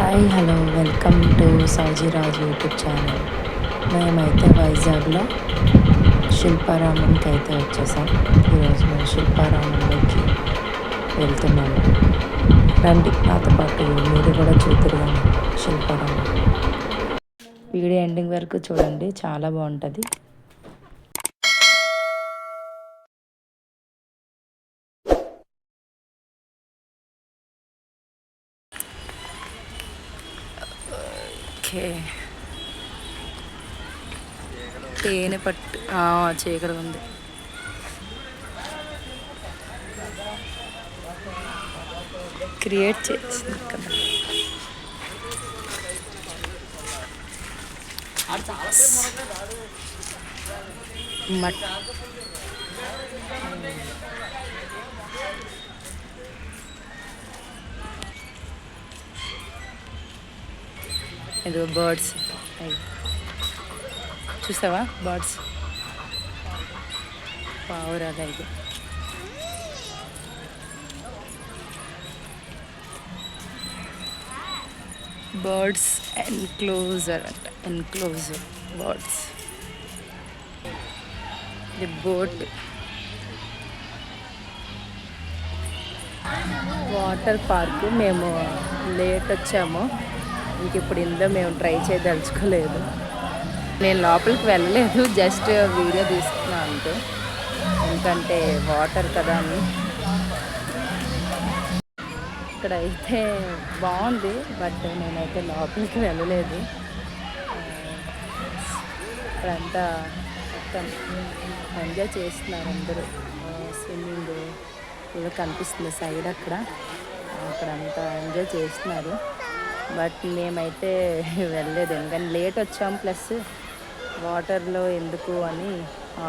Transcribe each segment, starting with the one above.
Hi hello welcome to Raju YouTube channel మేమైతే వైజాగ్లో శిల్పారామంకి అయితే వచ్చేసాం ఈరోజు మేము శిల్పారామంలోకి వెళ్తున్నాము రండి నాతో పాటు మీరు కూడా చూద్దరు శిల్పారామం వీడియో ఎండింగ్ వరకు చూడండి చాలా బాగుంటుంది ఓకే. తేనె పట్టు. చీకటి ఉంది. క్రియేట్ చేసింది కదా మట్ ఇది బర్డ్స్. చూసావా? బర్డ్స్. పావురాగా ఇది బర్డ్స్ ఎన్క్లోజర్ అంట. Enclosure birds. ఇది బోట్. Water park. మేము లేట్ వచ్చాము. ఇంక ఇప్పుడు ఇందులో మేము ట్రై చేయదలుచుకోలేదు. నేను లోపలికి వెళ్ళలేదు జస్ట్ వీడియో తీసుకున్నాను అంతే. ఎందుకంటే వాటర్ కదా అని. ఇక్కడ అయితే బాగుంది బట్ నేనైతే లోపలికి వెళ్ళలేదు. ఇక్కడంతా మొత్తం ఎంజాయ్ చేస్తున్నారు అందరూ. స్విమ్మింగ్ కూడా కనిపిస్తుంది సైడ్ అక్కడ. అక్కడంతా ఎంజాయ్ చేస్తున్నారు. బట్ మేమైతే వెళ్ళలేదు. ఎందుకంటే లేట్ వచ్చాం ప్లస్ వాటర్లో ఎందుకు అని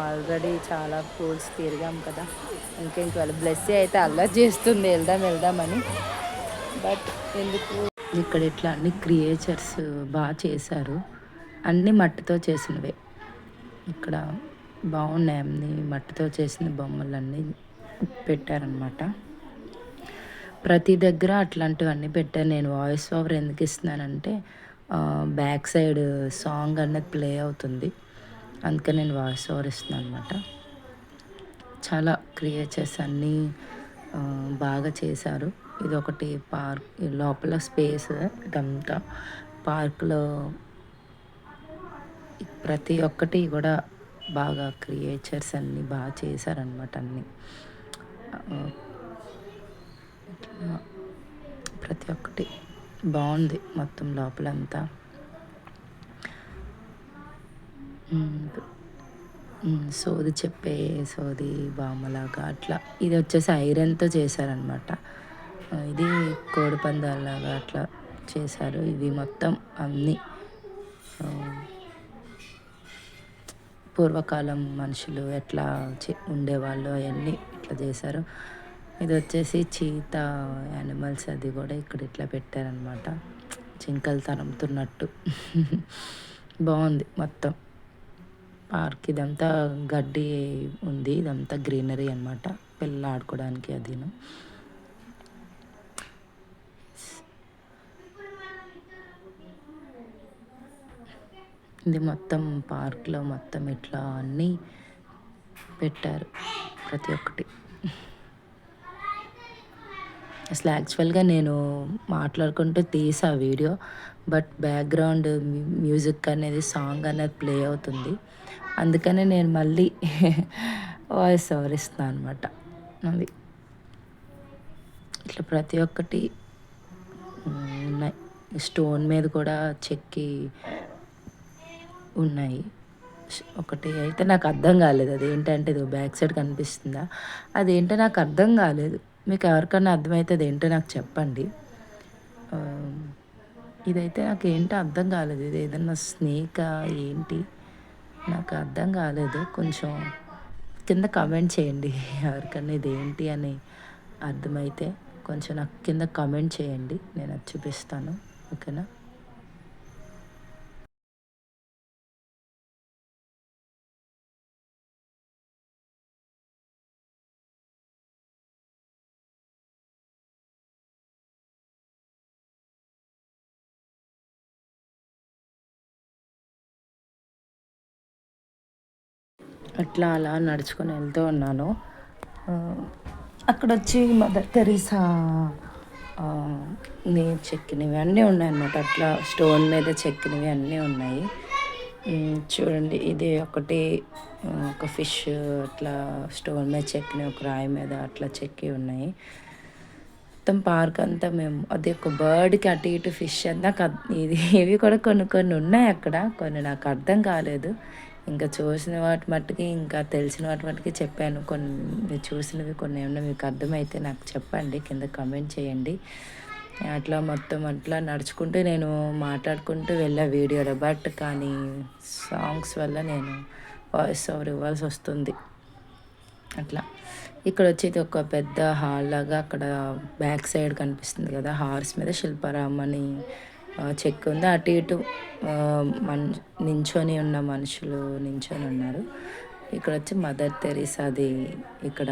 ఆల్రెడీ చాలా పూల్స్ తిరిగాం కదా. ఇంకా ఇంక బ్లెస్సీ అయితే అల్లరి చేస్తుంది వెళ్దాం వెళ్దామని బట్ ఎందుకు? ఇక్కడ ఇట్లా అన్ని క్రియేచర్స్ బాగా చేశారు. అన్నీ మట్టితో చేసినవే. ఇక్కడ బాగున్నాయి అన్ని మట్టితో చేసిన బొమ్మలన్నీ పెట్టారనమాట ప్రతి దగ్గర అట్లాంటివన్నీ పెట్టాను. నేను వాయిస్ ఓవర్ ఎందుకు ఇస్తున్నానంటే బ్యాక్ సైడ్ సాంగ్ అనేది ప్లే అవుతుంది. అందుకని నేను వాయిస్ ఓవర్ ఇస్తున్నాను అనమాట చాలా క్రియేచర్స్ అన్నీ బాగా చేశారు. ఇది ఒకటి పార్క్ లోపల స్పేస్ ఇదంతా పార్క్లో ప్రతి ఒక్కటి కూడా బాగా క్రియేచర్స్ అన్నీ బాగా చేశారనమాట అన్నీ. ప్రతి ఒక్కటి బాగుంది మొత్తం లోపలంతా. సోది చెప్పే సోది బామ్మలాగా అట్లా. ఇది వచ్చేసి ఐరన్తో చేశారనమాట ఇది కోడిపందాలాగా అట్లా చేశారు. ఇవి మొత్తం అన్నీ పూర్వకాలం మనుషులు ఎట్లా ఉండేవాళ్ళు అవన్నీ ఇట్లా చేశారు. ఇది వచ్చేసి చీత యానిమల్స్ అది కూడా ఇక్కడ ఇట్లా పెట్టారనమాట జింకలు తరుముతున్నట్టు బాగుంది మొత్తం. పార్క్ ఇదంతా గడ్డి ఉంది ఇదంతా గ్రీనరీ అనమాట పిల్లలు ఆడుకోవడానికి అదిను. ఇది మొత్తం పార్క్లో మొత్తం ఇట్లా అన్నీ పెట్టారు ప్రతి ఒక్కటి. అసలు యాక్చువల్గా నేను మాట్లాడుకుంటూ తీసా వీడియో బట్ బ్యాక్గ్రౌండ్ మ్యూజిక్ అనేది సాంగ్ అనేది ప్లే అవుతుంది. అందుకనే నేను మళ్ళీ వాయిస్ ఓవర్ ఇస్తున్నాను అనమాట అది. ఇట్లా ప్రతి ఒక్కటి ఉన్నాయి. స్టోన్ మీద కూడా చెక్కి ఉన్నాయి. ఒకటి అయితే నాకు అర్థం కాలేదు. అది ఏంటంటే ఇది బ్యాక్ సైడ్ కనిపిస్తుందా? అదేంటో నాకు అర్థం కాలేదు. మీకు ఎవరికన్నా అర్థమవుతుంది ఏంటో నాకు చెప్పండి. ఇదైతే నాకు ఏంటో అర్థం కాలేదు. ఇది ఏదన్నా స్నేకా ఏంటి? నాకు అర్థం కాలేదు. కొంచెం కింద కమెంట్ చేయండి. ఎవరికన్నా ఇది ఏంటి అని అర్థమైతే కొంచెం నాకు కింద కమెంట్ చేయండి. నేను అది చూపిస్తాను. ఓకేనా? అట్లా అలా నడుచుకొని వెళ్తూ ఉన్నాను. అక్కడ వచ్చి మదర్ తెరీసా నేను చెక్కినవి అన్నీ ఉన్నాయి అన్నమాట అట్లా స్టోన్ మీద చెక్కినవి అన్నీ ఉన్నాయి. చూడండి ఇది ఒకటి ఒక ఫిష్ అట్లా స్టోన్ మీద చెక్కినవి ఒక రాయి మీద అట్లా చెక్కి ఉన్నాయి. మొత్తం పార్క్ అంతా మేము అది ఒక బర్డ్కి అటు ఇటు ఫిష్ అంతా నాకు ఇది ఇవి కూడా కొన్ని కొన్ని ఉన్నాయి అక్కడ. కొన్ని నాకు అర్థం కాలేదు. ఇంకా చూసిన వాటి మట్టుకి ఇంకా తెలిసిన వాటి మట్టుకి చెప్పాను. కొన్ని చూసినవి కొన్ని ఏమన్నా మీకు అర్థమైతే నాకు చెప్పండి కింద కమెంట్ చేయండి. అట్లా మొత్తం అట్లా నడుచుకుంటూ నేను మాట్లాడుకుంటూ వెళ్ళా వీడియోలో. బట్ కానీ సాంగ్స్ వల్ల నేను వాయిస్ ఓవర్ ఇవ్వాల్సి వస్తుంది. అట్లా. ఇక్కడ వచ్చేది ఒక పెద్ద హాల్ లాగా అక్కడ బ్యాక్ సైడ్ కనిపిస్తుంది కదా హార్స్ మీద శిల్పారామ్ అని చెక్ ఉంది. అటు ఇటు మన్ నించొని ఉన్న మనుషులు నించొని ఉన్నారు. ఇక్కడ వచ్చి మదర్ తెరీసాది ఇక్కడ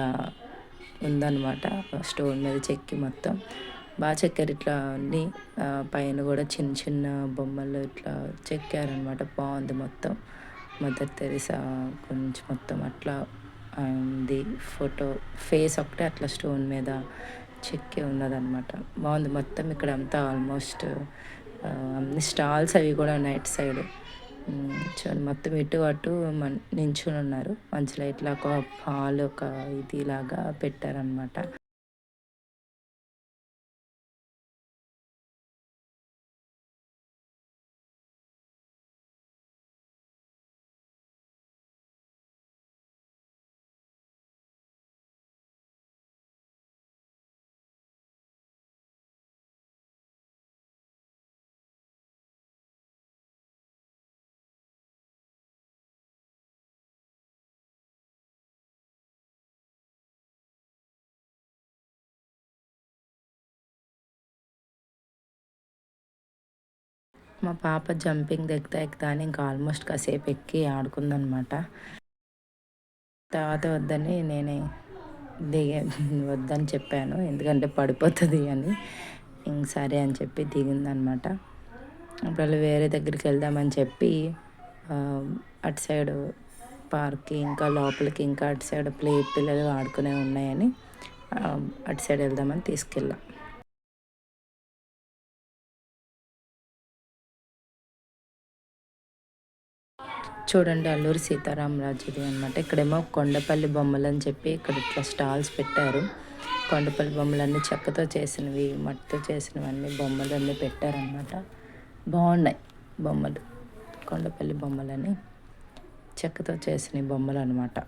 ఉందన్నమాట. స్టోన్ మీద చెక్కి మొత్తం. బాగా చెక్కారు ఇట్లా అన్ని. పైన కూడా చిన్న చిన్న బొమ్మలు ఇట్లా చెక్కారనమాట బాగుంది మొత్తం. మదర్ తెరీసా గురించి మొత్తం అట్లా ఉంది. ఫోటో ఫేస్ ఒకటే అట్లా స్టోన్ మీద చెక్కి ఉన్నదన్నమాట. బాగుంది మొత్తం. ఇక్కడ అంతా ఆల్మోస్ట్ స్టాల్స్ అవి కూడా నైట్ సైడ్. చూడండి మొత్తం ఇటు అటు నించుని ఉన్నారు. మంచిగా ఇట్లా ఒక హాల్ ఒక ఇది లాగా పెట్టారనమాట మా పాప జంపింగ్ దిగుతా ఎక్కుతా అని ఇంకా ఆల్మోస్ట్ కాసేపు ఎక్కి ఆడుకుందనమాట. తర్వాత వద్దని నేనే దిగ వద్దని చెప్పాను. ఎందుకంటే పడిపోతుంది అని. ఇంక సరే అని చెప్పి దిగిందనమాట. అప్పుడు వేరే దగ్గరికి వెళ్దామని చెప్పి అటు సైడ్ పార్క్కి ఇంకా లోపలికి ఇంకా అటు సైడ్ ప్లే పిల్లలు ఆడుకునే ఉన్నాయని అటు సైడ్ వెళ్దామని తీసుకెళ్ళాం. చూడండి అల్లూరి సీతారామరాజుది అనమాట ఇక్కడేమో కొండపల్లి బొమ్మలు అని చెప్పి ఇక్కడ ఇట్లా స్టాల్స్ పెట్టారు. కొండపల్లి బొమ్మలన్నీ చెక్కతో చేసినవి మట్టితో చేసినవి అన్ని బొమ్మలు అన్నీ పెట్టారనమాట బాగున్నాయి బొమ్మలు కొండపల్లి బొమ్మలని. చెక్కతో చేసిన బొమ్మలు అనమాట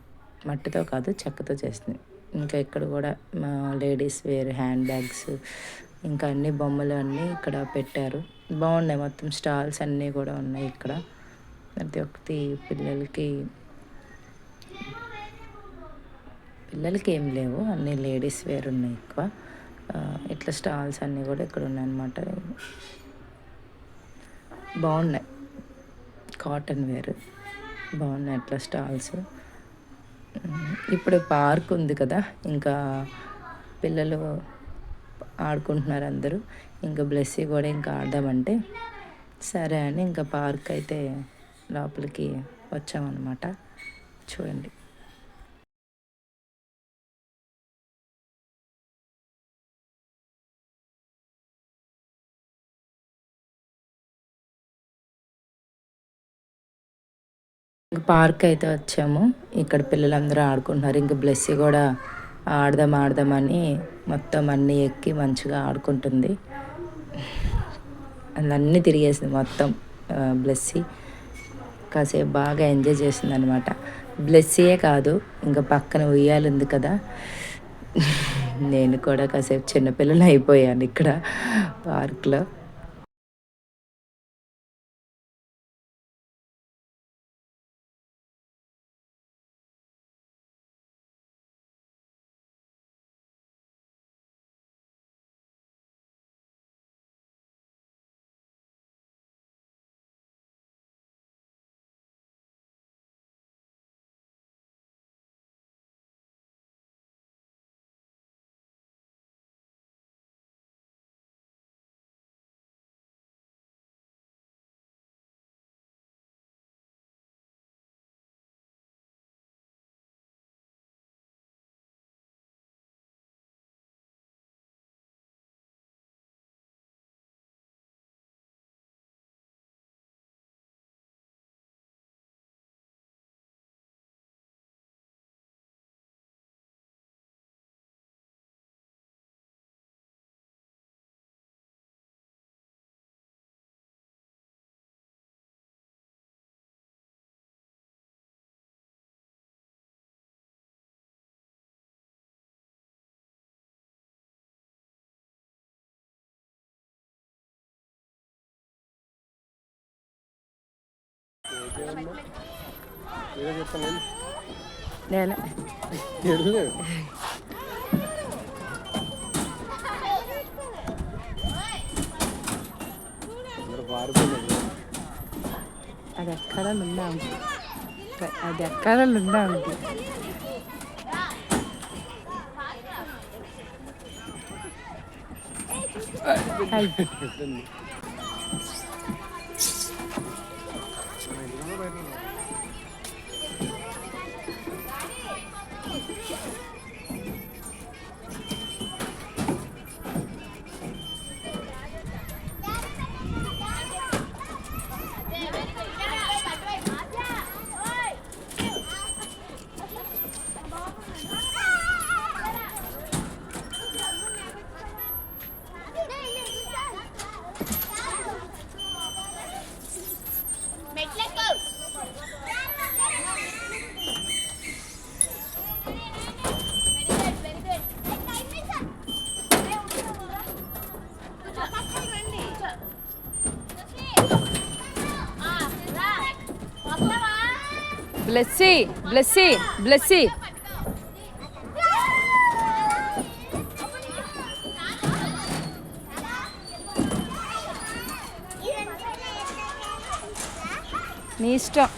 మట్టితో కాదు చెక్కతో చేసినవి. ఇంకా ఇక్కడ కూడా మా లేడీస్ వేర్ హ్యాండ్ బ్యాగ్స్ ఇంకా అన్ని బొమ్మలు అన్నీ ఇక్కడ పెట్టారు. బాగున్నాయి మొత్తం స్టాల్స్ అన్నీ కూడా ఉన్నాయి ఇక్కడ. ప్రతి ఒక్కటి పిల్లలకి పిల్లలకి ఏం లేవు. అన్ని లేడీస్ వేర్ ఉన్నాయి ఎక్కువ. ఇట్లా స్టాల్స్ అన్నీ కూడా ఇక్కడ ఉన్నాయన్నమాట. బాగున్నాయి. Cotton wear. బాగున్నాయి అట్లా స్టాల్స్. ఇప్పుడు పార్క్ ఉంది కదా. ఇంకా పిల్లలు ఆడుకుంటున్నారు అందరూ. ఇంకా బ్లెస్సీ కూడా ఇంకా ఆడదామంటే సరే అని ఇంకా పార్క్ అయితే లోపలికి వచ్చామన్నమాట. చూడండి. పార్క్ అయితే వచ్చాము. ఇక్కడ పిల్లలందరూ ఆడుకుంటున్నారు. ఇంకా బ్లెస్సీ కూడా ఆడదాం ఆడదామని మొత్తం అన్నీ ఎక్కి మంచిగా ఆడుకుంటుంది. అన్నీ తిరిగేసింది మొత్తం బ్లెస్సీ. కాసేపు బాగా ఎంజాయ్ చేసింది అనమాట బ్లెస్సీయే కాదు ఇంకా పక్కన ఉయ్యాలు ఉంది కదా. నేను కూడా కాసేపు చిన్నపిల్లలు అయిపోయాను ఇక్కడ పార్క్లో. ఏదో చెప్తాను నేను వెళ్ళు అందరూ పారిపోయింది అది ఎక్కడ ఉందా ఆంటీ అది ఎక్కడ ఉందా ఆంటీ అయ్. బ్లెస్సీ బ్లెస్సీ బ్లెస్సీ నీ ఇష్టం.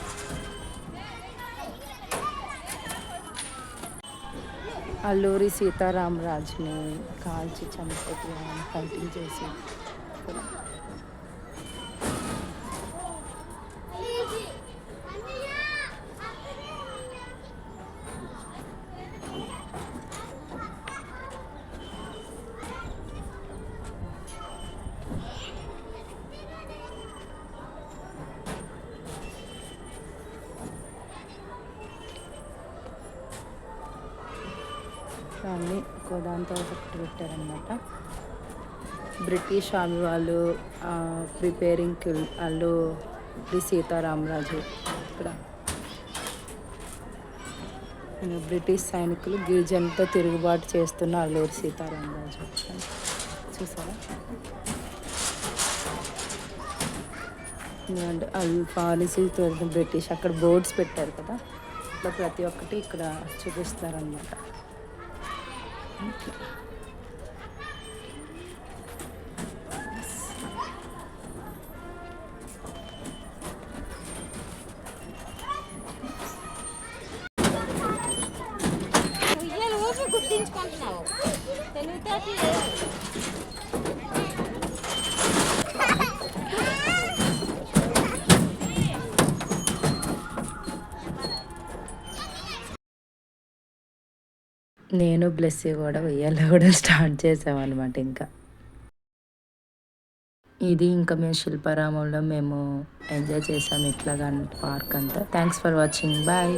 అల్లూరి సీతారామరాజుని కాల్చి చంపేటి ఆయన ఫైటింగ్ చేసి అన్నీ దాంతో ఒకటి పెట్టారనమాట బ్రిటిష్ ఆర్మీ వాళ్ళు ప్రిపేరింగ్ వాళ్ళు శ్రీ సీతారామరాజు ఇక్కడ. బ్రిటిష్ సైనికులు గిరిజనులతో తిరుగుబాటు చేస్తున్న అల్లూరి సీతారామరాజు. చూసారా? ఎందుకంటే పాలసీ పాలసీ బ్రిటిష్ అక్కడ బోర్డ్స్ పెట్టారు కదా? ఇట్లా ప్రతి ఒక్కటి ఇక్కడ చూపిస్తారనమాట గుర్తించుకుంటున్నావు తెలివితేటలు నేను బ్లెస్సీ కూడా ఉయ్యాల కూడా స్టార్ట్ చేసామన్నమాట ఇంకా. ఇది ఇంకా మేము శిల్పారామంలో మేము ఎంజాయ్ చేసాము ఇట్లాగా పార్క్ అంతా. Thanks for watching bye